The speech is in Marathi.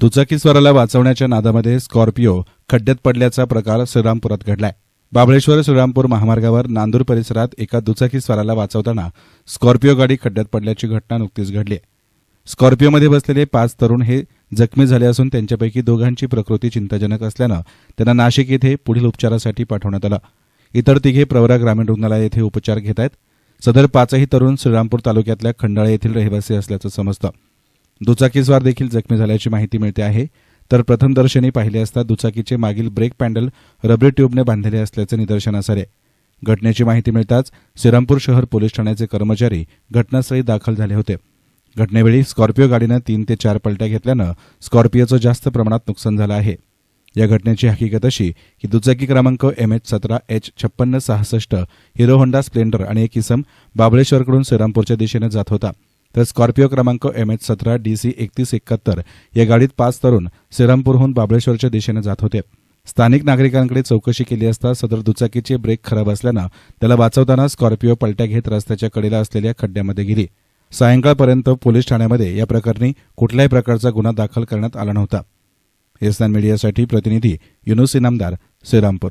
दुचाकीस्वाराला वाचवण्याच्या नादामध्ये स्कॉर्पिओ खड्ड्यात पडल्याचा प्रकार श्रीरामपुरात घडलाय. बाबळेश्वर श्रीरामपूर महामार्गावर नांदूर परिसरात एका दुचाकीस्वाराला वाचवताना स्कॉर्पिओ गाडी खड्ड्यात पडल्याची घटना नुकतीच घडली आहे. स्कॉर्पिओमध्ये बसलेले पाच तरुण हे जखमी झाले असून त्यांच्यापैकी दोघांची प्रकृती चिंताजनक असल्यानं त्यांना नाशिक येथे पुढील उपचारासाठी पाठवण्यात आलं. इतर तिघे प्रवरा ग्रामीण रुग्णालय येथे उपचार घेत आहेत सदर पाचही तरुण श्रीरामपूर तालुक्यातल्या खंडाळे येथील रहिवासी असल्याचं समजतं. दुचाकीस्वार देखील जखमी झाल्याची माहिती मिळते आहे. तर प्रथमदर्शनी पाहिले असता दुचाकीचे मागील ब्रेक पॅन्डल रबरी ट्यूबने बांधलेले असल्याचे निदर्शनास आले. घटनेची माहिती मिळताच श्रीरामपूर शहर पोलीस ठाण्याचे कर्मचारी घटनास्थळी दाखल झाले होते. घटनेवेळी स्कॉर्पिओ गाडीनं तीन ते चार पलट्या घेतल्यानं स्कॉर्पिओचं जास्त प्रमाणात नुकसान झालं आहे. या घटनेची हकीकत अशी की दुचाकी क्रमांक एम एच सतरा एच छप्पन्न सहासष्ट हिरो होंडा स्प्लेंडर आणि एक इसम बाबळेश्वरकडून श्रीरामपूरच्या दिशेनं जात होता. तर स्कॉर्पिओ क्रमांक एम एच सतरा डी सी एकतीस एकाहत्तर या गाडीत पाच तरुण श्रीरामपूरहून बाबळेश्वरच्या दिशेने जात होते. स्थानिक नागरिकांकडे चौकशी केली असता सदर दुचाकीचे ब्रेक खराब असल्यानं त्याला वाचवताना स्कॉर्पिओ पलट्या घेत रस्त्याच्या कडेला असलेल्या खड्ड्यामध्ये गेली. सायंकाळपर्यंत पोलीस ठाण्यामध्ये या प्रकरणी कुठल्याही प्रकारचा गुन्हा दाखल करण्यात आला नव्हता. एसनान मीडियासाठी प्रतिनिधी युनुस इनामदार श्रीरामपूर